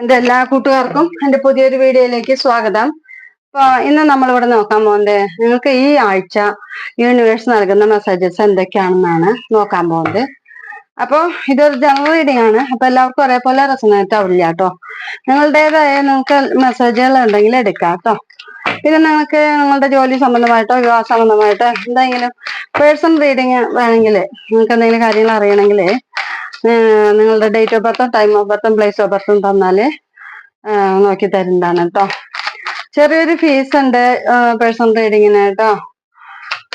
എന്റെ എല്ലാ കൂട്ടുകാർക്കും എന്റെ പുതിയൊരു വീഡിയോയിലേക്ക് സ്വാഗതം. അപ്പൊ ഇന്ന് നമ്മൾ ഇവിടെ നോക്കാൻ പോകുന്നത് നിങ്ങൾക്ക് ഈ ആഴ്ച യൂണിവേഴ്സ് നൽകുന്ന മെസ്സേജസ് എന്തൊക്കെയാണെന്നാണ് നോക്കാൻ പോകുന്നത്. അപ്പൊ ഇതൊരു ജനറൽ റീഡിംഗ് ആണ്. അപ്പൊ എല്ലാവർക്കും ഒരേപോലെ റെസനേറ്റ് ആവില്ല കേട്ടോ. നിങ്ങളുടേതായ നിങ്ങൾക്ക് മെസ്സേജുകൾ ഉണ്ടെങ്കിൽ എടുക്കാം കേട്ടോ. പിന്നെ നിങ്ങൾക്ക് നിങ്ങളുടെ ജോലി സംബന്ധമായിട്ടോ വിവാഹ സംബന്ധമായിട്ടോ എന്തെങ്കിലും പേഴ്സണൽ റീഡിങ് വേണമെങ്കിൽ നിങ്ങൾക്ക് എന്തെങ്കിലും കാര്യങ്ങൾ അറിയണമെങ്കിൽ നിങ്ങളുടെ ഡേറ്റ് ഓഫ് ബർത്തും ടൈം ഓഫ് ബർത്തും പ്ലേസ് ഓഫ് ബർത്തും തന്നാൽ നോക്കി തരുന്നതാണ് കേട്ടോ ചെറിയൊരു ഫീസ് ഉണ്ട് പേഴ്സണൽ റീഡിങ്ങിന് കേട്ടോ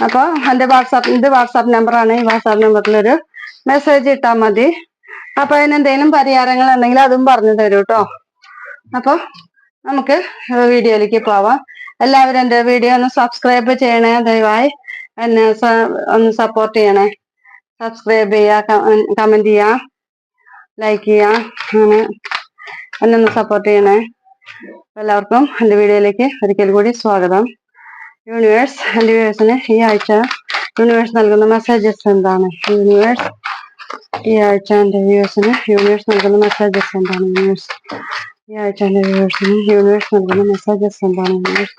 അപ്പൊ എന്റെ വാട്സാപ്പ് ഇത് വാട്സാപ്പ് നമ്പറാണ് ഈ വാട്സാപ്പ് നമ്പറിലൊരു മെസ്സേജ് ഇട്ടാൽ മതി. അപ്പൊ അതിനെന്തെങ്കിലും പരിഹാരങ്ങൾ ഉണ്ടെങ്കിൽ അതും പറഞ്ഞു തരൂ കേട്ടോ അപ്പൊ നമുക്ക് വീഡിയോയിലേക്ക് പോവാം. എല്ലാവരും എന്റെ വീഡിയോ ഒന്ന് സബ്സ്ക്രൈബ് ചെയ്യണേ ദയവായി. എന്നെ ഒന്ന് സപ്പോർട്ട് ചെയ്യണേ. സബ്സ്ക്രൈബ് ചെയ്യുക കമന്റ് ചെയ്യുക ലൈക്ക് ചെയ്യുക അങ്ങനെ. എന്നെ ഒന്ന് സപ്പോർട്ട് ചെയ്യണേ. എല്ലാവർക്കും എന്റെ വീഡിയോയിലേക്ക് ഒരിക്കൽ കൂടി സ്വാഗതം. യൂണിവേഴ്സ് എന്റെ വ്യൂവേഴ്സിന് ഈ ആഴ്ച യൂണിവേഴ്സ് നൽകുന്ന മെസ്സേജസ് എന്താണ്? യൂണിവേഴ്സ് ഈ ആഴ്ച എന്റെ വ്യൂവേഴ്സിന് യൂണിവേഴ്സ് നൽകുന്ന മെസ്സേജസ് എന്താണ്? യൂണിവേഴ്സ് ഈ ആഴ്ച എന്റെ വ്യൂവേഴ്സിന് യൂണിവേഴ്സ് നൽകുന്ന മെസ്സേജസ് എന്താണ്? യൂണിവേഴ്സ്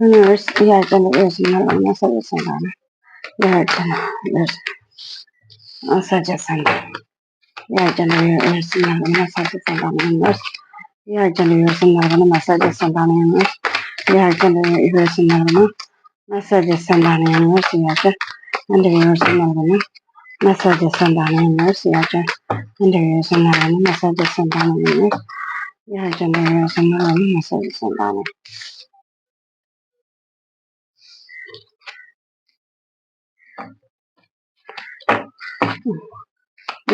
യൂണിവേഴ്സ് ഈ ആഴ്ച എന്റെ വ്യൂവേഴ്സിന് നൽകുന്ന മെസ്സേജസ് എന്താണ് ഈ ആഴ്ച മെസ്സേജസ് എന്താണ് ഈ ആഴ്ച എന്റെ വ്യൂവേഴ്സിന് നൽകുന്ന മെസ്സേജസ് എന്താണ് യൂണിവേഴ്സ് ഈ ആഴ്ച എന്റെ വ്യൂവേഴ്സിന് നൽകുന്ന മെസ്സേജസ് എന്താണ് യൂണിവേഴ്സ് ഈ ആഴ്ച എന്റെ വ്യൂവേഴ്സിന് നൽകുന്ന മെസ്സേജസ് എന്താണ് യൂണിവേഴ്സ് ഈ ആഴ്ച എന്റെ വ്യൂവേഴ്സിന് നൽകുന്ന മെസ്സേജസ് എന്താണ് യൂണിവേഴ്സ് ഈ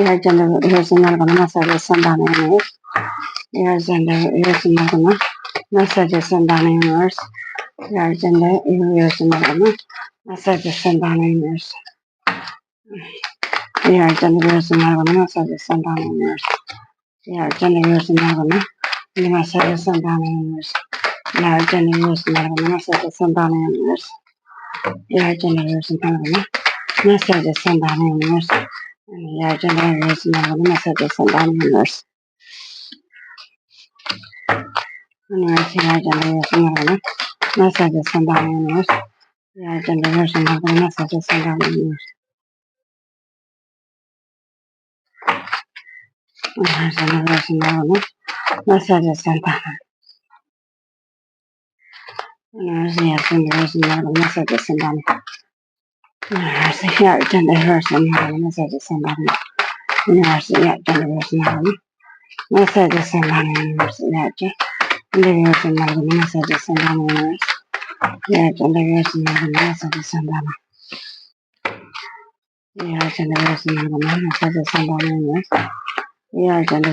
ആഴ്ച എന്റെ വ്യൂവേഴ്സിന് നൽകുന്ന മെസ്സേജസ് എന്താണ് യൂണിവേഴ്സ് ഈ ആഴ്ച എന്റെ വ്യൂവേഴ്സിന് നൽകുന്ന മെസ്സേജസ് എന്താണ് ഈ ആഴ്ച എന്റെ വ്യൂവേഴ്സിന് നൽകുന്ന മെസ്സേജസ് എന്താണ് യൂണിവേഴ്സ് ഈ ആഴ്ച എന്റെ വ്യൂവേഴ്സിന് നൽകുന്ന മെസ്സേജസ് എന്താണ് യൂണിവേഴ്സ് ഈ ആഴ്ച എന്റെ വ്യൂവേഴ്സിന് നൽകുന്ന മെസ്സേജസ് എന്താണ് യൂണിവേഴ്സ് ഈ ആഴ്ച എന്റെ വ്യൂവേഴ്സിന് നൽകുന്ന മെസ്സേജസ് എന്താണ് യൂണിവേഴ്സ് ഈ ആഴ്ച എന്റെ വ്യൂവേഴ്സിന് നൽകുന്ന മെസ്സേജസ് എന്താണ് യൂണിവേഴ്സ് ഈ ആഴ്ച എന്റെ വ്യൂവേഴ്സിന് നൽകുന്ന മെസ്സേജസ് എന്താണ് യൂണിവേഴ്സ് ഈ ആഴ്ച എന്റെ വ്യൂവേഴ്സിന് നൽകുന്ന മെസ്സേജസ് എന്താണ് യൂണിവേഴ്സ് ഈ ആഴ്ച എന്റെ വ്യൂവേഴ്സിന് നൽകുന്ന മെസ്സേജസ് എന്താണ് യൂണിവേഴ്സ് യൂണിവേഴ്സ് ഈ ആഴ്ച എന്റെ വ്യൂവേഴ്സിന് നൽകുന്ന മെസ്സേജസ് എന്താണ് യൂണിവേഴ്സ് ഈ ആഴ്ച എന്റെ വ്യൂവേഴ്സിന് നൽകുന്ന മെസ്സേജസ് എന്താണ് യൂണിവേഴ്സ് ഈ ആഴ്ച എന്റെ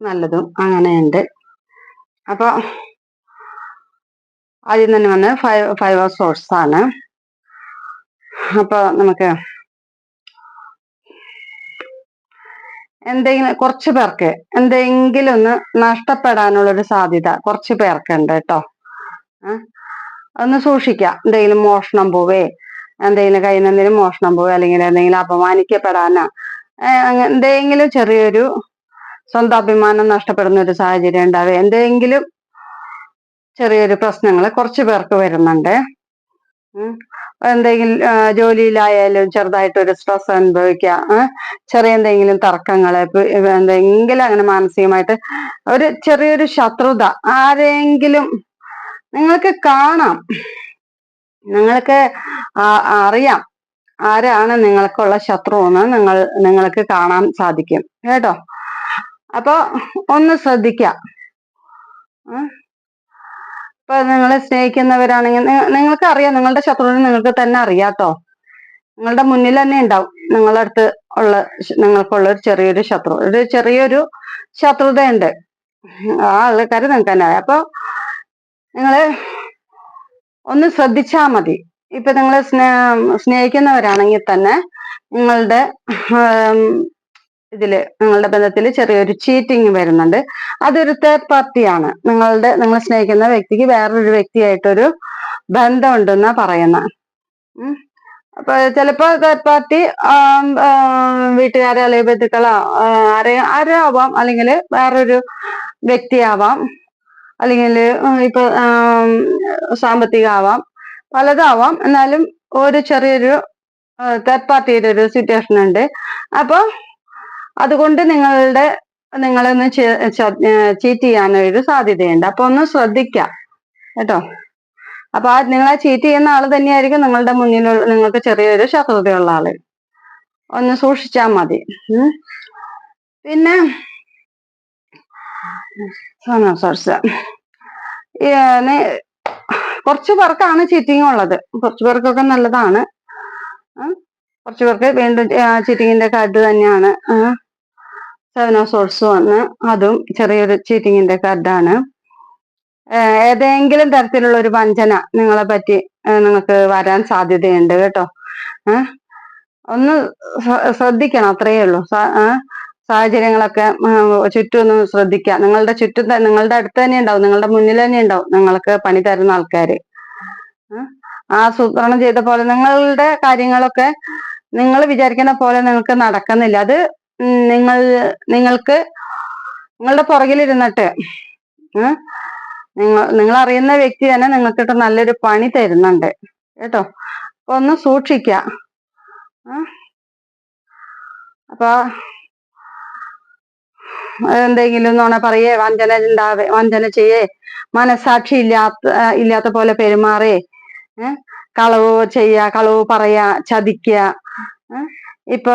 നല്ലതും അങ്ങനെയുണ്ട്. അപ്പൊ ആദ്യം തന്നെ വന്ന് ഫൈവ് ഫൈവ് സോഴ്സ് ആണ്. അപ്പൊ നമുക്ക് എന്തെങ്കിലും കുറച്ച് പേർക്ക് എന്തെങ്കിലും ഒന്ന് നഷ്ടപ്പെടാനുള്ള ഒരു സാധ്യത കുറച്ച് പേർക്കുണ്ട് കേട്ടോ. ഒന്ന് സൂക്ഷിക്കാം. എന്തെങ്കിലും മോഷണം പോവേ എന്തെങ്കിലും കയ്യിൽ നിന്ന് എന്തെങ്കിലും മോഷണം പോവേ അല്ലെങ്കിൽ എന്തെങ്കിലും അപമാനിക്കപ്പെടാനോ എന്തെങ്കിലും ചെറിയൊരു സ്വന്തം അഭിമാനം നഷ്ടപ്പെടുന്ന ഒരു സാഹചര്യം ഉണ്ടാവുക. എന്തെങ്കിലും ചെറിയൊരു പ്രശ്നങ്ങൾ കുറച്ച് പേർക്ക് വരുന്നുണ്ട്. എന്തെങ്കിലും ജോലിയിലായാലും ചെറുതായിട്ടൊരു സ്ട്രെസ് അനുഭവിക്കുക. ചെറിയ എന്തെങ്കിലും തർക്കങ്ങൾ എന്തെങ്കിലും അങ്ങനെ മാനസികമായിട്ട് ഒരു ചെറിയൊരു ശത്രുത ആരെങ്കിലും നിങ്ങൾക്ക് കാണാം. നിങ്ങൾക്ക് അറിയാം ആരാണ് നിങ്ങൾക്കുള്ള ശത്രു എന്ന് നിങ്ങൾ നിങ്ങൾക്ക് കാണാൻ സാധിക്കും. കേട്ടോ? അപ്പൊ ഒന്ന് ശ്രദ്ധിക്കാം. ഇപ്പൊ നിങ്ങളെ സ്നേഹിക്കുന്നവരാണെങ്കിൽ നിങ്ങൾക്ക് അറിയാം നിങ്ങളുടെ ശത്രുവിനെ നിങ്ങൾക്ക് തന്നെ അറിയാട്ടോ. നിങ്ങളുടെ മുന്നിൽ തന്നെ ഉണ്ടാവും നിങ്ങളുടെ അടുത്ത് ഉള്ള നിങ്ങൾക്കുള്ള ഒരു ചെറിയൊരു ശത്രു. ഒരു ചെറിയൊരു ശത്രുതയുണ്ട്. ആ ആൾക്കാര് നിങ്ങൾക്ക് തന്നെ അറിയാം. അപ്പൊ നിങ്ങൾ ഒന്ന് ശ്രദ്ധിച്ചാ മതി. ഇപ്പൊ നിങ്ങൾ സ്നേ സ്നേഹിക്കുന്നവരാണെങ്കിൽ തന്നെ നിങ്ങളുടെ ഇതിൽ നിങ്ങളുടെ ബന്ധത്തിൽ ചെറിയൊരു ചീറ്റിംഗ് വരുന്നുണ്ട്. അതൊരു തേർഡ് പാർട്ടിയാണ് നിങ്ങളുടെ നിങ്ങൾ സ്നേഹിക്കുന്ന വ്യക്തിക്ക് വേറൊരു വ്യക്തിയായിട്ടൊരു ബന്ധമുണ്ടെന്നാ പറയുന്ന. ഉം. അപ്പൊ ചിലപ്പോ തേർഡ് പാർട്ടി വീട്ടുകാരെ അല്ലെങ്കിൽ ബന്ധുക്കളോ ആരെയും ആരെ ആവാം. അല്ലെങ്കിൽ വേറൊരു വ്യക്തിയാവാം. അല്ലെങ്കിൽ ഇപ്പൊ സാമ്പത്തിക ആവാം പലതാവാം. എന്നാലും ഒരു ചെറിയൊരു തേർഡ് പാർട്ടിയുടെ ഒരു സിറ്റുവേഷൻ ഉണ്ട്. അപ്പൊ അതുകൊണ്ട് നിങ്ങളുടെ നിങ്ങളൊന്ന് ചീറ്റ് ചെയ്യാനൊരു സാധ്യതയുണ്ട്. അപ്പൊ ഒന്ന് ശ്രദ്ധിക്കാം. കേട്ടോ? അപ്പൊ ആ നിങ്ങളെ ചീറ്റ് ചെയ്യുന്ന ആൾ തന്നെയായിരിക്കും നിങ്ങളുടെ മുന്നിലുള്ള നിങ്ങൾക്ക് ചെറിയൊരു ശത്രുതയുള്ള ആൾ. ഒന്ന് സൂക്ഷിച്ചാൽ മതി. പിന്നെ കുറച്ച് പേർക്കാണ് ചീറ്റിംഗ് ഉള്ളത്. കുറച്ച് പേർക്കൊക്കെ നല്ലതാണ്. കുറച്ച് പേർക്ക് വീണ്ടും ചീറ്റിങ്ങിന്റെ കാർഡ് തന്നെയാണ്. സെവൻ ഓഫ് സോൾസ് വന്ന് അതും ചെറിയൊരു ചീറ്റിങ്ങിന്റെ കാർഡാണ് ഏതെങ്കിലും തരത്തിലുള്ള ഒരു വഞ്ചന നിങ്ങളെ പറ്റി നിങ്ങൾക്ക് വരാൻ സാധ്യതയുണ്ട് കേട്ടോ. ഒന്ന് ശ്രദ്ധിക്കണം അത്രയേ ഉള്ളൂ. സാഹചര്യങ്ങളൊക്കെ ചുറ്റും ഒന്ന് ശ്രദ്ധിക്കുക. നിങ്ങളുടെ ചുറ്റും നിങ്ങളുടെ അടുത്ത് തന്നെ ഉണ്ടാവും. നിങ്ങളുടെ മുന്നിൽ തന്നെ ഉണ്ടാവും. നിങ്ങൾക്ക് പണി തരുന്ന ആൾക്കാര്. ആസൂത്രണം ചെയ്ത പോലെ നിങ്ങളുടെ കാര്യങ്ങളൊക്കെ നിങ്ങൾ വിചാരിക്കുന്ന പോലെ നിങ്ങൾക്ക് നടക്കുന്നില്ല. അത് നിങ്ങൾ നിങ്ങൾക്ക് നിങ്ങളുടെ പുറകിലിരുന്നിട്ട് നിങ്ങൾ നിങ്ങൾ അറിയുന്ന വ്യക്തി തന്നെ നിങ്ങൾക്കിട്ട് നല്ലൊരു പണി തരുന്നുണ്ട് കേട്ടോ അപ്പൊ ഒന്ന് സൂക്ഷിക്ക? അപ്പൊ എന്തെങ്കിലും നോണ പറയേ വഞ്ചന ഉണ്ടാവേ വഞ്ചന ചെയ്യേ മനസാക്ഷി ഇല്ലാത്ത ഇല്ലാത്ത പോലെ പെരുമാറേ? കളവ് ചെയ്യാ കളവ് പറയാ ചതിക്ക ഏ? ഇപ്പൊ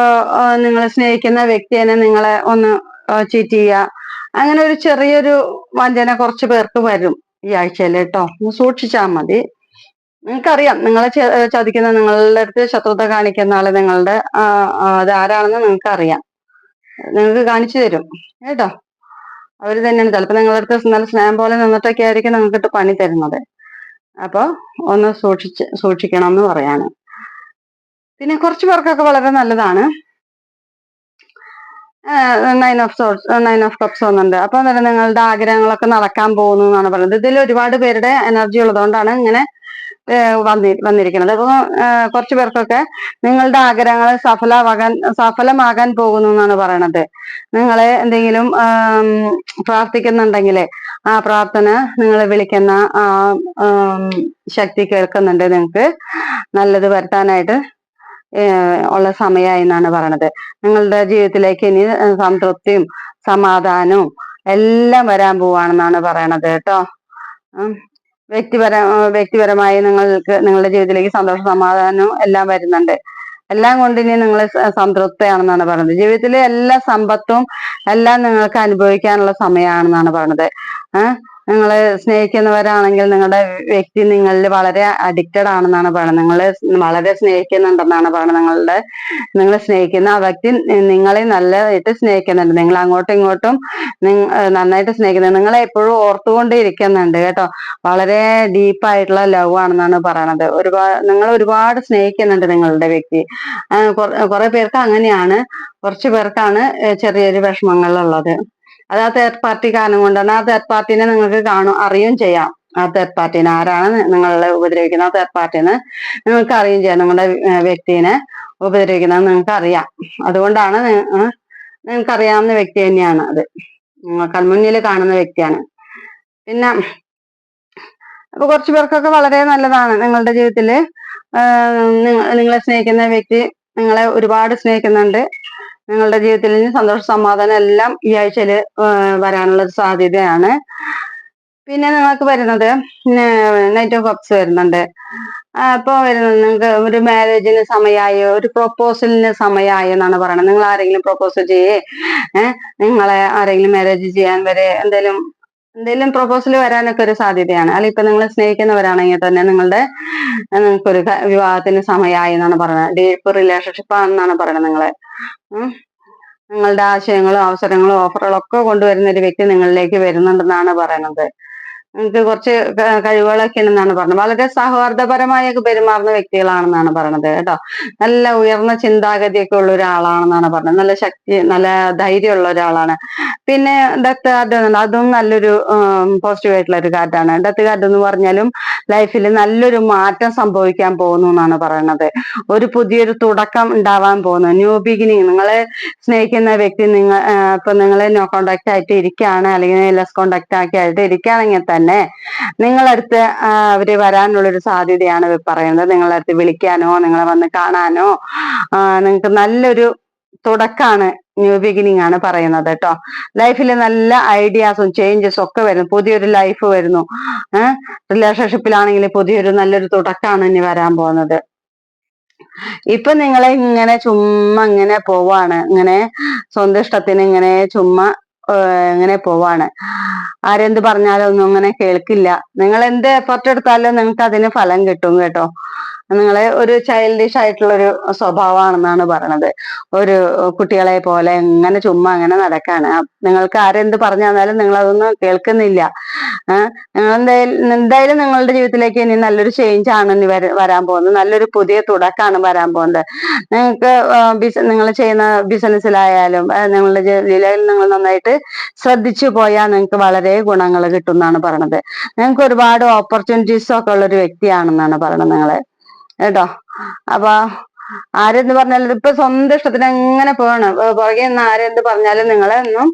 നിങ്ങൾ സ്നേഹിക്കുന്ന വ്യക്തിയെ നിങ്ങളെ ഒന്ന് ചീറ്റ് ചെയ്യുക അങ്ങനെ ഒരു ചെറിയൊരു വഞ്ചന കുറച്ച് പേർക്ക് വരും ഈ ആഴ്ചയിൽ കേട്ടോ. സൂക്ഷിച്ചാൽ മതി. നിങ്ങൾക്കറിയാം നിങ്ങളെ ചതിക്കുന്ന നിങ്ങളുടെ അടുത്ത് ശത്രുത കാണിക്കുന്ന ആൾ നിങ്ങളുടെ അത് ആരാണെന്ന് നിങ്ങൾക്ക് അറിയാം നിങ്ങൾക്ക് കാണിച്ചു തരും കേട്ടോ. അവർ തന്നെയാണ്. ചിലപ്പോ നിങ്ങളുടെ അടുത്ത് നല്ല സ്നേഹം പോലെ നിന്നിട്ടൊക്കെ ആയിരിക്കും നിങ്ങൾക്ക് പണി തരുന്നത്. അപ്പൊ ഒന്ന് സൂക്ഷിച്ച് സൂക്ഷിക്കണം എന്ന് പറയാണ്. പിന്നെ കുറച്ച് പേർക്കൊക്കെ വളരെ നല്ലതാണ്. Nine of swords nine of cups വന്നിട്ടുണ്ട്. അപ്പൊ അന്നേരം നിങ്ങളുടെ ആഗ്രഹങ്ങളൊക്കെ നടക്കാൻ പോകുന്നു എന്നാണ് പറയുന്നത്. ഇതിൽ ഒരുപാട് പേരുടെ എനർജി ഉള്ളതുകൊണ്ടാണ് ഇങ്ങനെ വന്നി വന്നിരിക്കുന്നത്. അപ്പൊ കുറച്ചു പേർക്കൊക്കെ നിങ്ങളുടെ ആഗ്രഹങ്ങൾ സഫലമാകാൻ സഫലമാകാൻ പോകുന്നു എന്നാണ് പറയണത്. നിങ്ങളെ എന്തെങ്കിലും പ്രാർത്ഥിക്കുന്നുണ്ടെങ്കിൽ ആ പ്രാർത്ഥന നിങ്ങൾ വിളിക്കുന്ന ആ ശക്തി കേൾക്കുന്നുണ്ട് നിങ്ങൾക്ക്. നല്ലത് വരുത്താനായിട്ട് ഉള്ള സമയമായി എന്നാണ് പറയണത്. നിങ്ങളുടെ ജീവിതത്തിലേക്ക് ഇനി സംതൃപ്തിയും സമാധാനവും എല്ലാം വരാൻ പോവാണെന്നാണ് പറയണത് കേട്ടോ. വ്യക്തിപര വ്യക്തിപരമായി നിങ്ങൾക്ക് നിങ്ങളുടെ ജീവിതത്തിലേക്ക് സന്തോഷ സമാധാനവും എല്ലാം വരുന്നുണ്ട്. എല്ലാം കൊണ്ട് ഇനി നിങ്ങൾ സംതൃപ്തയാണെന്നാണ് പറയുന്നത് ജീവിതത്തിലെ എല്ലാ സമ്പത്തും എല്ലാം നിങ്ങൾക്ക് അനുഭവിക്കാനുള്ള സമയമാണെന്നാണ് പറയുന്നത് ഏഹ് നിങ്ങൾ സ്നേഹിക്കുന്നവരാണെങ്കിൽ നിങ്ങളുടെ വ്യക്തി നിങ്ങളിൽ വളരെ അഡിക്റ്റഡ് ആണെന്നാണ് പറയുന്നത്. നിങ്ങളെ വളരെ സ്നേഹിക്കുന്നുണ്ടെന്നാണ് പറയുന്നത്. നിങ്ങളുടെ നിങ്ങളെ സ്നേഹിക്കുന്ന ആ വ്യക്തി നിങ്ങളെ നല്ലതായിട്ട് സ്നേഹിക്കുന്നുണ്ട്. നിങ്ങൾ അങ്ങോട്ടും ഇങ്ങോട്ടും നന്നായിട്ട് സ്നേഹിക്കുന്നുണ്ട്. നിങ്ങളെ എപ്പോഴും ഓർത്തുകൊണ്ടേ ഇരിക്കുന്നുണ്ട് കേട്ടോ. വളരെ ഡീപ്പായിട്ടുള്ള ലവ് ആണെന്നാണ് പറയണത്. ഒരുപാട് നിങ്ങൾ ഒരുപാട് സ്നേഹിക്കുന്നുണ്ട് നിങ്ങളുടെ വ്യക്തി. കുറെ പേർക്ക് അങ്ങനെയാണ്. കുറച്ചു പേർക്കാണ് ചെറിയൊരു വിഷമങ്ങളുള്ളത്. അത് ആ തേർഡ് പാർട്ടി കാരണം കൊണ്ടാണ് ആ തേർഡ് പാർട്ടിനെ നിങ്ങൾക്ക് കാണും അറിയുകയും ചെയ്യാം. ആ തേർഡ് പാർട്ടിനെ ആരാണ് നിങ്ങളെ ഉപദ്രവിക്കുന്ന ആ തേർഡ് പാർട്ടിനെ നിങ്ങൾക്ക് അറിയുകയും ചെയ്യാം. നിങ്ങളുടെ വ്യക്തിനെ ഉപദ്രവിക്കുന്നത് നിങ്ങൾക്ക് അറിയാം. അതുകൊണ്ടാണ് നിങ്ങൾക്ക് അറിയാവുന്ന വ്യക്തി തന്നെയാണ് അത്. കൺമുന്നിൽ കാണുന്ന വ്യക്തിയാണ്. പിന്നെ അപ്പൊ കുറച്ചു പേർക്കൊക്കെ വളരെ നല്ലതാണ്. നിങ്ങളുടെ ജീവിതത്തിൽ നിങ്ങളെ സ്നേഹിക്കുന്ന വ്യക്തി നിങ്ങളെ ഒരുപാട് സ്നേഹിക്കുന്നുണ്ട്. നിങ്ങളുടെ ജീവിതത്തിൽ സന്തോഷ സമാധാനം എല്ലാം ഈ ആഴ്ചയിൽ വരാനുള്ള ഒരു സാധ്യതയാണ്. പിന്നെ നിങ്ങൾക്ക് വരുന്നത് നൈറ്റ് ഓഫ് കപ്സ് വരുന്നുണ്ട്. അപ്പൊ വരുന്നത് നിങ്ങൾക്ക് ഒരു മാരേജിന് സമയമായി ഒരു പ്രൊപ്പോസലിന് സമയമായി എന്നാണ് പറയുന്നത് നിങ്ങൾ ആരെങ്കിലും പ്രൊപ്പോസൽ ചെയ്യേ നിങ്ങളെ ആരെങ്കിലും മാരേജ് ചെയ്യാൻ വരെ എന്തെങ്കിലും എന്തെങ്കിലും പ്രൊപ്പോസൽ വരാനൊക്കെ ഒരു സാധ്യതയാണ്. അല്ല ഇപ്പൊ നിങ്ങൾ സ്നേഹിക്കുന്നവരാണെങ്കിൽ തന്നെ നിങ്ങളുടെ നിങ്ങൾക്കൊരു വിവാഹത്തിന് സമയമായി എന്നാണ് പറയുന്നത്. ഡീപ്പ് റിലേഷൻഷിപ്പ് ആണെന്നാണ് പറയുന്നത് നിങ്ങളെ. നിങ്ങളുടെ ആശയങ്ങളും അവസരങ്ങളും ഓഫറുകളും ഒക്കെ കൊണ്ടുവരുന്ന ഒരു വ്യക്തി നിങ്ങളിലേക്ക് വരുന്നുണ്ടെന്നാണ് പറയുന്നത്. നിങ്ങൾക്ക് കുറച്ച് കഴിവുകളൊക്കെ ഉണ്ടെന്നാണ് പറഞ്ഞത്. വളരെ സൗഹാർദ്ദപരമായൊക്കെ പെരുമാറുന്ന വ്യക്തികളാണെന്നാണ് പറഞ്ഞത് കേട്ടോ. നല്ല ഉയർന്ന ചിന്താഗതിയൊക്കെ ഉള്ള ഒരാളാണെന്നാണ് പറഞ്ഞത്. നല്ല ശക്തി നല്ല ധൈര്യമുള്ള ഒരാളാണ്. പിന്നെ ഡെത്ത് കാർഡ് അതും നല്ലൊരു പോസിറ്റീവ് ആയിട്ടുള്ള ഒരു കാർഡാണ് ഡെത്ത് കാർഡ് എന്ന് പറഞ്ഞാലും ലൈഫിൽ നല്ലൊരു മാറ്റം സംഭവിക്കാൻ പോകുന്നു എന്നാണ് പറയുന്നത് ഒരു പുതിയൊരു തുടക്കം ഉണ്ടാവാൻ പോകുന്നു. ന്യൂ ബിഗിനിങ് നിങ്ങളെ സ്നേഹിക്കുന്ന വ്യക്തി നിങ്ങൾ ഇപ്പൊ നിങ്ങളെ നോ കോണ്ടാക്ട് ആയിട്ട് ഇരിക്കുകയാണ് അല്ലെങ്കിൽ ലെസ് കോണ്ടാക്ട് ആക്കി ആയിട്ട് ഇരിക്കുകയാണെങ്കിൽ തന്നെ. നിങ്ങളടുത്ത് അവർ വരാനുള്ളൊരു സാധ്യതയാണ് പറയുന്നത്. നിങ്ങളടുത്ത് വിളിക്കാനോ നിങ്ങളെ വന്ന് കാണാനോ നിങ്ങൾക്ക് നല്ലൊരു തുടക്കാണ് ന്യൂ ബിഗിനിങ് ആണ് പറയുന്നത് കേട്ടോ ലൈഫിൽ നല്ല ഐഡിയാസും ചേഞ്ചസും ഒക്കെ വരുന്നു. പുതിയൊരു ലൈഫ് വരുന്നു. ഏഹ് റിലേഷൻഷിപ്പിലാണെങ്കിൽ പുതിയൊരു നല്ലൊരു തുടക്കമാണ് ഇനി വരാൻ പോകുന്നത്. ഇപ്പൊ നിങ്ങളെ ഇങ്ങനെ ചുമ്മാ ഇങ്ങനെ പോവാണ്. ഇങ്ങനെ സ്വന്തം ഇഷ്ടത്തിന് ഇങ്ങനെ ചുമ്മാ ഇങ്ങനെ പോവാണ്. ആരെന്ത് പറഞ്ഞാലും ഒന്നും അങ്ങനെ കേൾക്കില്ല. നിങ്ങൾ എന്ത് എഫർട്ട് എടുത്താലും നിങ്ങൾക്ക് അതിന് ഫലം കിട്ടും കേട്ടോ. നിങ്ങളെ ഒരു ചൈൽഡിഷ് ആയിട്ടുള്ള ഒരു സ്വഭാവമാണെന്നാണ് പറയണത്. ഒരു കുട്ടികളെ പോലെ എങ്ങനെ ചുമ്മാ അങ്ങനെ നടക്കാണ്. നിങ്ങൾക്ക് ആരെന്ത് പറഞ്ഞാലും നിങ്ങൾ അതൊന്നും കേൾക്കുന്നില്ല. നിങ്ങൾ എന്തായാലും എന്തായാലും നിങ്ങളുടെ ജീവിതത്തിലേക്ക് ഇനി നല്ലൊരു ചേഞ്ച് ആണ് ഇനി വരാൻ പോകുന്നത്. നല്ലൊരു പുതിയ തുടക്കമാണ് വരാൻ പോകുന്നത്. നിങ്ങൾക്ക് നിങ്ങൾ ചെയ്യുന്ന ബിസിനസ്സിലായാലും നിങ്ങളുടെ ജോലിയിൽ നിങ്ങൾ നന്നായിട്ട് ശ്രദ്ധിച്ചു പോയാൽ നിങ്ങൾക്ക് വളരെ ഗുണങ്ങൾ കിട്ടും എന്നാണ് പറയണത്. നിങ്ങൾക്ക് ഒരുപാട് ഓപ്പർച്യൂണിറ്റീസ് ഒക്കെ ഉള്ള ഒരു വ്യക്തിയാണെന്നാണ് പറയണത് നിങ്ങളെ. കേട്ടോ? അപ്പൊ ആരെന്ത് പറഞ്ഞാലും ഇപ്പൊ സ്വന്തം ഇഷ്ടത്തിന് എങ്ങനെ പോകണം പുറകെ നിന്ന് ആരെന്ത് പറഞ്ഞാലും നിങ്ങളെ ഒന്നും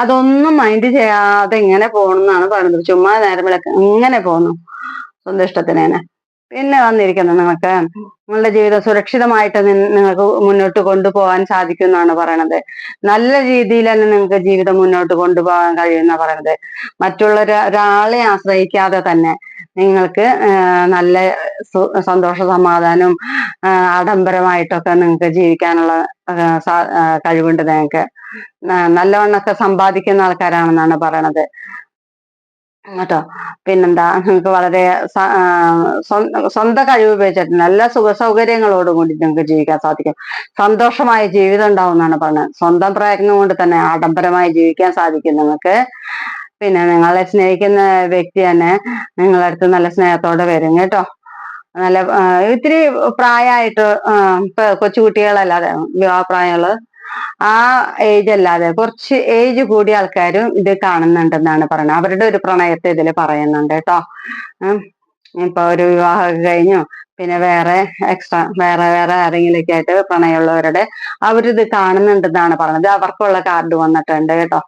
അതൊന്നും മൈൻഡ് ചെയ്യാതെ ഇങ്ങനെ പോകണമെന്നാണ് പറയുന്നത്. ചുമ്മാ നേരം വിളക്ക് ഇങ്ങനെ പോകുന്നു സ്വന്തം ഇഷ്ടത്തിന് തന്നെ പിന്നെ വന്നിരിക്കുന്നത് നിങ്ങൾക്ക് നിങ്ങളുടെ ജീവിതം സുരക്ഷിതമായിട്ട് നിങ്ങൾക്ക് മുന്നോട്ട് കൊണ്ടുപോകാൻ സാധിക്കും എന്നാണ് പറയണത്. നല്ല രീതിയിൽ തന്നെ നിങ്ങൾക്ക് ജീവിതം മുന്നോട്ട് കൊണ്ടുപോകാൻ കഴിയുമെന്നാണ് പറയണത്. മറ്റുള്ള ഒരാളെ ആശ്രയിക്കാതെ തന്നെ നിങ്ങൾക്ക് നല്ല സന്തോഷ സമാധാനവും ആഡംബരമായിട്ടൊക്കെ നിങ്ങൾക്ക് ജീവിക്കാനുള്ള കഴിവുണ്ട് നിങ്ങൾക്ക്. നല്ലവണ്ണമൊക്കെ സമ്പാദിക്കുന്ന ആൾക്കാരാണെന്നാണ് പറയണത്. കേട്ടോ? പിന്നെന്താ നിങ്ങൾക്ക് വളരെ സ്വന്തം കഴിവ് ഉപയോഗിച്ചിട്ട് നല്ല സുഖ സൗകര്യങ്ങളോടും കൂടി നിങ്ങൾക്ക് ജീവിക്കാൻ സാധിക്കും. സന്തോഷമായ ജീവിതം ഉണ്ടാവും എന്നാണ് പറഞ്ഞത്. സ്വന്തം പ്രയത്നം കൊണ്ട് തന്നെ ആഡംബരമായി ജീവിക്കാൻ സാധിക്കും നിങ്ങൾക്ക്. പിന്നെ നിങ്ങളെ സ്നേഹിക്കുന്ന വ്യക്തി തന്നെ നിങ്ങളെ അടുത്ത് നല്ല സ്നേഹത്തോടെ വരും കേട്ടോ. നല്ല ഇത്തിരി പ്രായമായിട്ട് ഇപ്പൊ കൊച്ചുകുട്ടികളല്ലാതെ വിവാഹപ്രായമുള്ള ആ ഏജ് അല്ലാതെ കുറച്ച് ഏജ് കൂടിയ ആൾക്കാരും ഇത് കാണുന്നുണ്ടെന്നാണ് പറയുന്നത്. അവരുടെ ഒരു പ്രണയത്തെ ഇതിൽ പറയുന്നുണ്ട് കേട്ടോ. ഇപ്പൊ ഒരു വിവാഹം കഴിഞ്ഞു. പിന്നെ വേറെ എക്സ്ട്രാ വേറെ വേറെ ആരെങ്കിലൊക്കെ ആയിട്ട് പ്രണയമുള്ളവരുടെ അവരിത് കാണുന്നുണ്ടെന്നാണ് പറയുന്നത്. അവർക്കുള്ള കാർഡ് വന്നിട്ടുണ്ട് കേട്ടോ.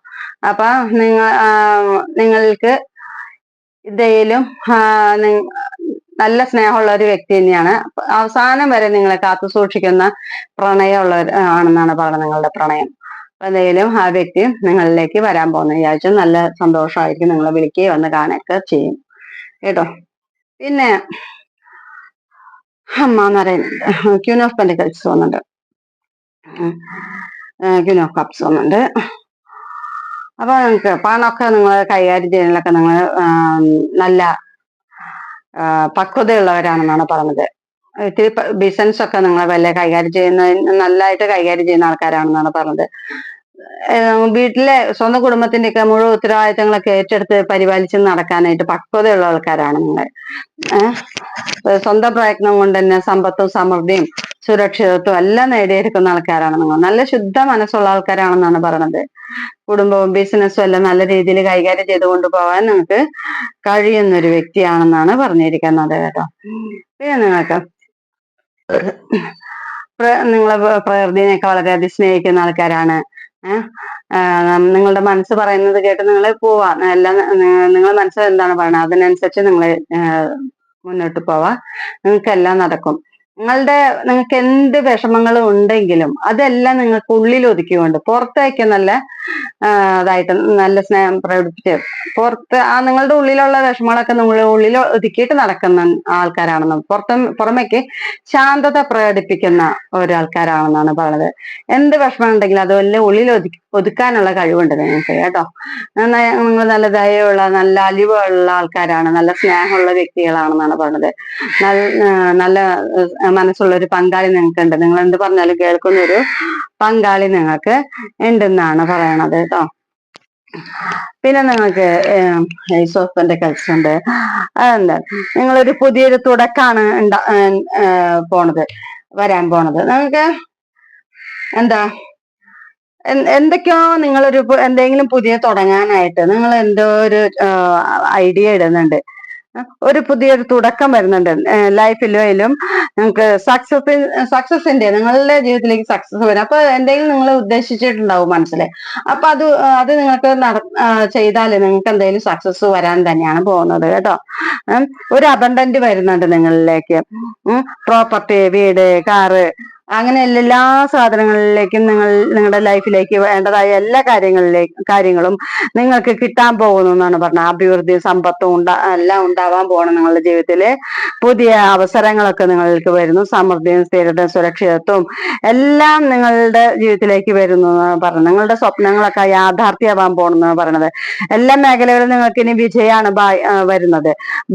അപ്പൊ നിങ്ങൾ നിങ്ങൾക്ക് ഇതേലും നല്ല സ്നേഹമുള്ള ഒരു വ്യക്തി തന്നെയാണ്. അവസാനം വരെ നിങ്ങളെ കാത്തു സൂക്ഷിക്കുന്ന പ്രണയമുള്ള ആണെന്നാണ് പറയുന്നത് നിങ്ങളുടെ പ്രണയം. അപ്പൊ എന്തെങ്കിലും ആ വ്യക്തി നിങ്ങളിലേക്ക് വരാൻ പോകുന്ന. ഈ നല്ല സന്തോഷമായിരിക്കും നിങ്ങളെ വിളിക്കുകയും വന്ന് കാണുകയൊക്കെ ചെയ്യും. കേട്ടോ? പിന്നെ അമ്മ എന്ന് പറയുന്നുണ്ട്. ക്യൂൻ ഓഫ് പെൻഡിക്കൽസ് വന്നിട്ടുണ്ട്. ക്യൂൻ ഓഫ് കപ്സ് വന്നിട്ടുണ്ട്. അപ്പൊ നിങ്ങൾക്ക് പണമൊക്കെ നിങ്ങൾ കൈകാര്യം ചെയ്യുന്നതിലൊക്കെ നിങ്ങൾ നല്ല പക്വതയുള്ളവരാണെന്നാണ് പറഞ്ഞത്. ഇത്തിരി ബിസിനസ് ഒക്കെ നിങ്ങൾ വല്ല കൈകാര്യം ചെയ്യുന്ന നല്ലതായിട്ട് കൈകാര്യം ചെയ്യുന്ന ആൾക്കാരാണെന്നാണ് പറഞ്ഞത്. വീട്ടിലെ സ്വന്തം കുടുംബത്തിന്റെ ഒക്കെ മുഴുവൻ ഉത്തരവാദിത്തങ്ങളൊക്കെ ഏറ്റെടുത്ത് പരിപാലിച്ച് നടക്കാനായിട്ട് പക്വതയുള്ള ആൾക്കാരാണ് നിങ്ങൾ സ്വന്തം പ്രയത്നം കൊണ്ട് തന്നെ സമ്പത്തും സമൃദ്ധിയും സുരക്ഷിതത്വം എല്ലാം നേടിയെടുക്കുന്ന ആൾക്കാരാണ് നിങ്ങൾ നല്ല ശുദ്ധ മനസ്സുള്ള ആൾക്കാരാണെന്നാണ് പറയുന്നത് കുടുംബവും ബിസിനസ്സും എല്ലാം നല്ല രീതിയിൽ കൈകാര്യം ചെയ്ത് കൊണ്ടുപോകാൻ നിങ്ങൾക്ക് കഴിയുന്ന ഒരു വ്യക്തിയാണെന്നാണ് പറഞ്ഞിരിക്കുന്നത് കേട്ടോ പിന്നെ നിങ്ങൾക്ക് നിങ്ങളെ പ്രകൃതിനെയൊക്കെ വളരെയധികം സ്നേഹിക്കുന്ന ആൾക്കാരാണ് നിങ്ങളുടെ മനസ്സ് പറയുന്നത് കേട്ട് നിങ്ങൾ പോവാ. എല്ലാം നിങ്ങളുടെ മനസ്സ് എന്താണ് പറയുന്നത് അതിനനുസരിച്ച് നിങ്ങൾ മുന്നോട്ട് പോവാ. നിങ്ങൾക്ക് എല്ലാം നടക്കും. നിങ്ങളുടെ നിങ്ങൾക്ക് എന്ത് വിഷമങ്ങളും ഉണ്ടെങ്കിലും അതെല്ലാം നിങ്ങൾക്ക് ഉള്ളിൽ ഒതുക്കിക്കൊണ്ട് പുറത്തേക്ക് നല്ല അതായിട്ട് നല്ല സ്നേഹം പ്രകടിപ്പിച്ച് പുറത്ത് ആ നിങ്ങളുടെ ഉള്ളിലുള്ള വിഷമങ്ങളൊക്കെ നിങ്ങൾ ഉള്ളിൽ ഒതുക്കിയിട്ട് നടക്കുന്ന ആൾക്കാരാണെന്നും പുറത്ത് പുറമേക്ക് ശാന്തത പ്രകടിപ്പിക്കുന്ന ഒരാൾക്കാരാണെന്നാണ് പറയുന്നത്. എന്ത് വിഷമം ഉണ്ടെങ്കിലും അതെല്ലാം ഉള്ളിൽ ഒതുക്കി ഒതുക്കാനുള്ള കഴിവുണ്ട് നിങ്ങൾക്ക് കേട്ടോ? നിങ്ങൾ നല്ല ദയയുള്ള നല്ല അലിവുള്ള ആൾക്കാരാണ് നല്ല സ്നേഹമുള്ള വ്യക്തികളാണെന്നാണ് പറഞ്ഞത്. നല്ല മനസ്സുള്ള ഒരു പങ്കാളി നിങ്ങൾക്കുണ്ട്. നിങ്ങൾ എന്ത് പറഞ്ഞാലും കേൾക്കുന്ന ഒരു പങ്കാളി നിങ്ങൾക്ക് ഉണ്ടെന്നാണ് പറയണത് കേട്ടോ? പിന്നെ നിങ്ങൾക്ക് കൾച്ചർ ഉണ്ട്. അതെന്താ? നിങ്ങളൊരു പുതിയൊരു തുടക്കാണ് ഉണ്ടാ പോണത് വരാൻ പോണത്. നിങ്ങൾക്ക് എന്ത് എന്തൊക്കെയോ നിങ്ങളൊരു എന്തെങ്കിലും പുതിയ തുടങ്ങാനായിട്ട് നിങ്ങൾ എന്തോ ഒരു ഐഡിയ ഇടുന്നുണ്ട്. ഒരു പുതിയൊരു തുടക്കം വരുന്നുണ്ട്. ലൈഫിലും നിങ്ങൾക്ക് സക്സസ് സക്സസിന്റെ നിങ്ങളുടെ ജീവിതത്തിലേക്ക് സക്സസ് വരും. അപ്പൊ എന്തെങ്കിലും നിങ്ങൾ ഉദ്ദേശിച്ചിട്ടുണ്ടാവും മനസ്സിൽ അപ്പൊ അത് അത് നിങ്ങൾക്ക് നട ചെയ്താൽ നിങ്ങൾക്ക് എന്തെങ്കിലും സക്സസ് വരാൻ തന്നെയാണ് പോകുന്നത് കേട്ടോ. ഒരു അബണ്ടന്റ് വരുന്നുണ്ട് നിങ്ങളിലേക്ക്. പ്രോപ്പർട്ടി വീട് കാറ് അങ്ങനെ എല്ലാ സാധനങ്ങളിലേക്കും നിങ്ങൾ നിങ്ങളുടെ ലൈഫിലേക്ക് വേണ്ടതായ എല്ലാ കാര്യങ്ങളിലേക്കും കാര്യങ്ങളും നിങ്ങൾക്ക് കിട്ടാൻ പോകുന്നു എന്നാണ് പറഞ്ഞത് അഭിവൃദ്ധി സമ്പത്തും ഉണ്ടാ എല്ലാം ഉണ്ടാവാൻ പോകണം നിങ്ങളുടെ ജീവിതത്തിൽ. പുതിയ അവസരങ്ങളൊക്കെ നിങ്ങൾക്ക് വരുന്നു. സമൃദ്ധിയും സ്ഥിരതയും സുരക്ഷിതത്വവും എല്ലാം നിങ്ങളുടെ ജീവിതത്തിലേക്ക് വരുന്നു എന്നാണ് പറഞ്ഞത്. നിങ്ങളുടെ സ്വപ്നങ്ങളൊക്കെ യാഥാർത്ഥ്യമാവാൻ പോകണമെന്നാണ് പറയണത്. എല്ലാ മേഖലകളിലും നിങ്ങൾക്ക് ഇനി വിജയമാണ് വരുന്നത്.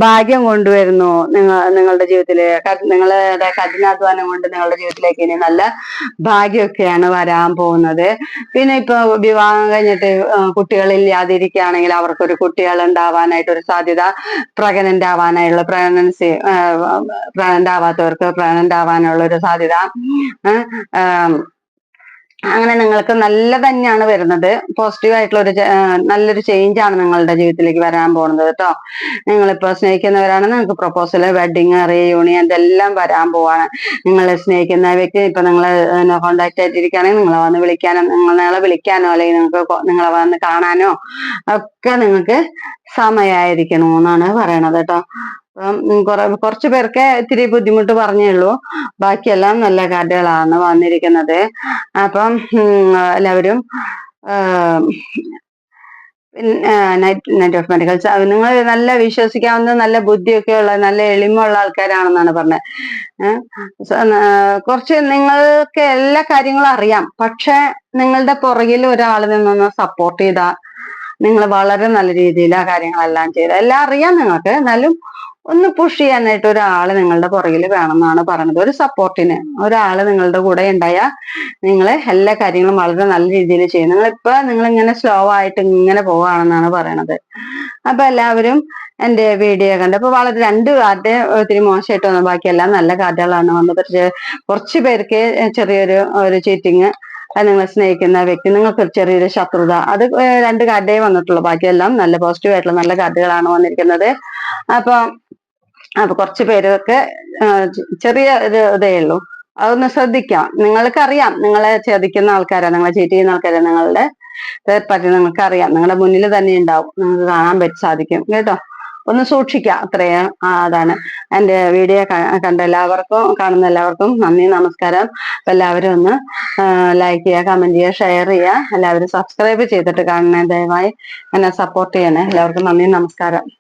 ഭാഗ്യം കൊണ്ടുവരുന്നു നിങ്ങൾ നിങ്ങളുടെ ജീവിതത്തിലെ. നിങ്ങളുടെ കഠിനാധ്വാനം കൊണ്ട് നിങ്ങളുടെ ജീവിതത്തിലേക്ക് ഇനി നല്ല ഭാഗ്യമൊക്കെയാണ് വരാൻ പോകുന്നത്. പിന്നെ ഇപ്പൊ വിവാഹം കഴിഞ്ഞിട്ട് കുട്ടികളില്ലാതിരിക്കുകയാണെങ്കിൽ അവർക്കൊരു കുട്ടികൾ ഉണ്ടാവാനായിട്ട് ഒരു സാധ്യത പ്രഗ്നന്റ് ആവാനായുള്ള പ്രഗ്നൻസി പ്രഗ്നന്റ് ആവാത്തവർക്ക് പ്രഗ്നന്റ് ആവാനുള്ള ഒരു സാധ്യത അങ്ങനെ നിങ്ങൾക്ക് നല്ല തന്നെയാണ് വരുന്നത്. പോസിറ്റീവ് ആയിട്ടുള്ള ഒരു നല്ലൊരു ചേഞ്ച് ആണ് നിങ്ങളുടെ ജീവിതത്തിലേക്ക് വരാൻ പോകുന്നത് കേട്ടോ. നിങ്ങളിപ്പോ സ്നേഹിക്കുന്നവരാണ് നിങ്ങൾക്ക് പ്രപ്പോസൽ വെഡിങ് റീയൂണിയൻ ഇതെല്ലാം വരാൻ പോവാണ്. നിങ്ങൾ സ്നേഹിക്കുന്ന വ്യക്തി ഇപ്പൊ നിങ്ങൾ കോണ്ടാക്ട് ആയിട്ടിരിക്കുകയാണെങ്കിൽ നിങ്ങളെ വന്ന് വിളിക്കാനോ നിങ്ങൾ നിങ്ങളെ വിളിക്കാനോ അല്ലെങ്കിൽ നിങ്ങൾക്ക് നിങ്ങളെ വന്ന് കാണാനോ ഒക്കെ നിങ്ങൾക്ക് സമയമായിരിക്കണു എന്നാണ് പറയണത് കേട്ടോ. കുറെ കുറച്ച് പേർക്ക് ഇത്തിരി ബുദ്ധിമുട്ട് പറഞ്ഞേ ഉള്ളൂ. ബാക്കിയെല്ലാം നല്ല കാർഡുകളാണ് വന്നിരിക്കുന്നത്. അപ്പം എല്ലാവരും നൈറ്റ് നൈറ്റ് ഓഫ് മെഡിക്കൽസ് നിങ്ങൾ നല്ല വിശ്വസിക്കാവുന്ന നല്ല ബുദ്ധിയൊക്കെ ഉള്ള നല്ല എളിമുള്ള ആൾക്കാരാണെന്നാണ് പറഞ്ഞത് കുറച്ച് നിങ്ങൾക്ക് എല്ലാ കാര്യങ്ങളും അറിയാം. പക്ഷെ നിങ്ങളുടെ പുറകിൽ ഒരാൾ നിന്നൊന്ന് സപ്പോർട്ട് ചെയ്താ നിങ്ങൾ വളരെ നല്ല രീതിയിൽ ആ കാര്യങ്ങളെല്ലാം ചെയ്ത. എല്ലാം അറിയാം നിങ്ങൾക്ക്. എന്നാലും ഒന്ന് പുഷ് ചെയ്യാനായിട്ട് ഒരാൾ നിങ്ങളുടെ പുറകിൽ വേണമെന്നാണ് പറയുന്നത്. ഒരു സപ്പോർട്ടിന് ഒരാൾ നിങ്ങളുടെ കൂടെ ഉണ്ടായാൽ നിങ്ങൾ എല്ലാ കാര്യങ്ങളും വളരെ നല്ല രീതിയിൽ ചെയ്യും. നിങ്ങളിപ്പോ നിങ്ങൾ ഇങ്ങനെ സ്ലോ ആയിട്ട് ഇങ്ങനെ പോവുകയാണെന്നാണ് പറയണത്. അപ്പൊ എല്ലാവരും എന്റെ വീഡിയോ കണ്ടപ്പോ വളരെ രണ്ട് കാർഡ് ഒത്തിരി മോശമായിട്ട് വന്നു. ബാക്കിയെല്ലാം നല്ല കാർഡുകളാണ് വന്നത്. പക്ഷേ കുറച്ച് പേർക്ക് ചെറിയൊരു ഒരു ചീറ്റിങ് അത് നിങ്ങൾ സ്നേഹിക്കുന്ന വ്യക്തി നിങ്ങൾക്ക് ചെറിയൊരു ശത്രുത. അത് രണ്ട് കാർഡേ വന്നിട്ടുള്ളൂ. ബാക്കിയെല്ലാം നല്ല പോസിറ്റീവ് ആയിട്ടുള്ള നല്ല കാർഡുകളാണ് വന്നിരിക്കുന്നത്. അപ്പൊ അപ്പൊ കുറച്ച് പേരൊക്കെ ചെറിയ ഒരു ഇതേ ഉള്ളൂ. അതൊന്ന് ശ്രദ്ധിക്കാം. നിങ്ങൾക്ക് അറിയാം നിങ്ങളെ ചതിക്കുന്ന ആൾക്കാരാണ് നിങ്ങളെ ചീറ്റ് ചെയ്യുന്ന ആൾക്കാരാണ് നിങ്ങളുടെ പാർട്ടി നിങ്ങൾക്ക് അറിയാം നിങ്ങളുടെ മുന്നിൽ തന്നെ ഉണ്ടാവും. നിങ്ങൾക്ക് കാണാൻ പറ്റി സാധിക്കും. കേട്ടോ? ഒന്ന് സൂക്ഷിക്കുക അത്രയും അതാണ്. എന്റെ വീഡിയോ കണ്ട എല്ലാവർക്കും കാണുന്ന എല്ലാവർക്കും നന്ദി നമസ്കാരം. എല്ലാവരും ഒന്ന് ലൈക്ക് ചെയ്യുക കമന്റ് ചെയ്യുക ഷെയർ ചെയ്യുക. എല്ലാവരും സബ്സ്ക്രൈബ് ചെയ്തിട്ട് കാണണേ ദയവായി. എന്നെ സപ്പോർട്ട് ചെയ്യണേ. എല്ലാവർക്കും നന്ദി നമസ്കാരം.